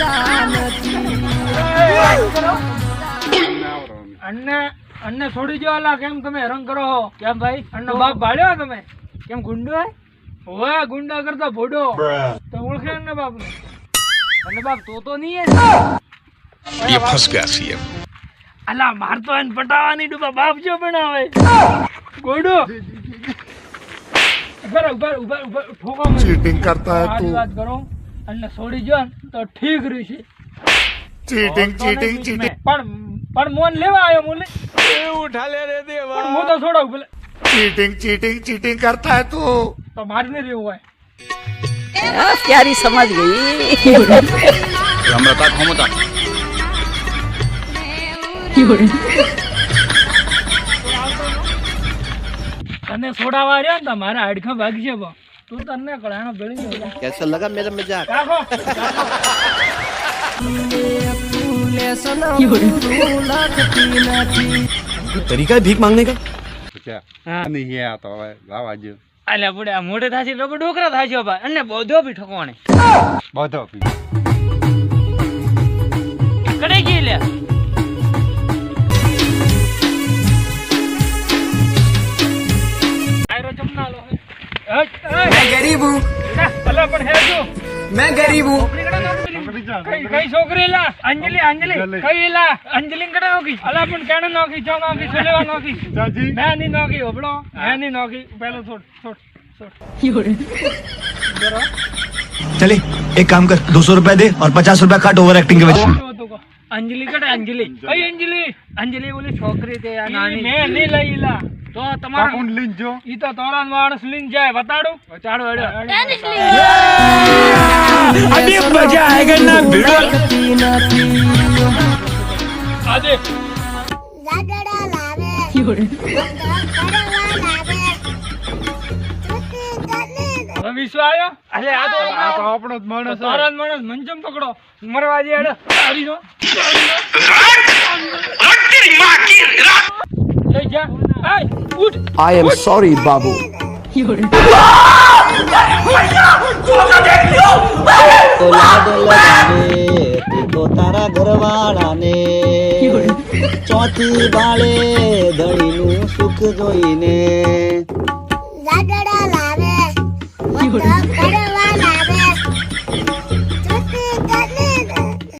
શકતા નથી અન્ને અન્ને છોડી દો અલા કેમ તમે હેરાન કરો હો? કેમ ભાઈ? અન્નો બાપ ભાડ્યો તમે? કેમ ગુંડો હે ઓય ગુંડા કરતા ભોડો. તો ઓળખે અન્ને બાપ ને અન્ને બાપ તો તો નહીં હે યે ફસ ગયા છીએ. અલા માર તો એને પટાવાની ડૂબા બાપ જો બનાવે ગોડો. ચીટિંગ કરતા હે તું. વાત કરો. અને છોડી જો તો ઠીક રહેશે. ચીટિંગ ચીટિંગ ચીટિંગ પણ પણ મોન લેવા આવ્યો મુલે એવું ઠાલે રે દેવા. હું તો છોડાવ ભલે. ચીટિંગ ચીટિંગ ચીટિંગ કરતા હે તું. તો મારી ને રહેવું હોય. પ્યારી સમજ ગઈ? રમ્રતા ખમતા તને છોડાવા રહ્યો ને તમારા હાડખા ભાગશે બા. તું તને ગળાનો ગળી કેસો લગા મેરા મજાક. કાકો તરીકા ભીખ માંગને કા? હા. નહીં હે આ તો હવે લાવ આજે અલ્યા બુડા મોઢે થાસી લોકો ડોકરા થાસ્યો બા અને બધો બી ઠકોણે. બધો બી मैं गरीब हूँ કઈ કઈ છોકરી લા અંજલિ અંજલિ કઈ લા અંજલિ કડે નોકી અલા પણ કેણે નોકી ચો નોકી સુલેવા નોકી ચાજી મેં ની નોકી હોબળો મેં ની નોકી પેલો છોડ છોડ છોડ चले एक काम कर दो सौ रुपया दे और पचास रुपया काट ओवर एक्टिंग के वजह से શું હતું કહો? અંજલિ કડે અંજલિ કઈ અંજલિ અંજલિ ઓલી છોકરી તે આ નાની મેં નહીં લઈ લા તો તમારા કાકુન લઈને જો ઈ તો તોરા માણસ લઈને જાય બતાડું ચાડો હેડો अभी ના ભીડો આજે ગાડડા લાવે વિશ્વ આવ્યો અલે આ તો આ તો આપણો જ માણસ તારા માણસ મંજમ તો લાડ લગાવે તે તો તારા ઘરવાળાને. ચોથી બાળે ધણીનું સુખ જોઈને. લાડડા લાવે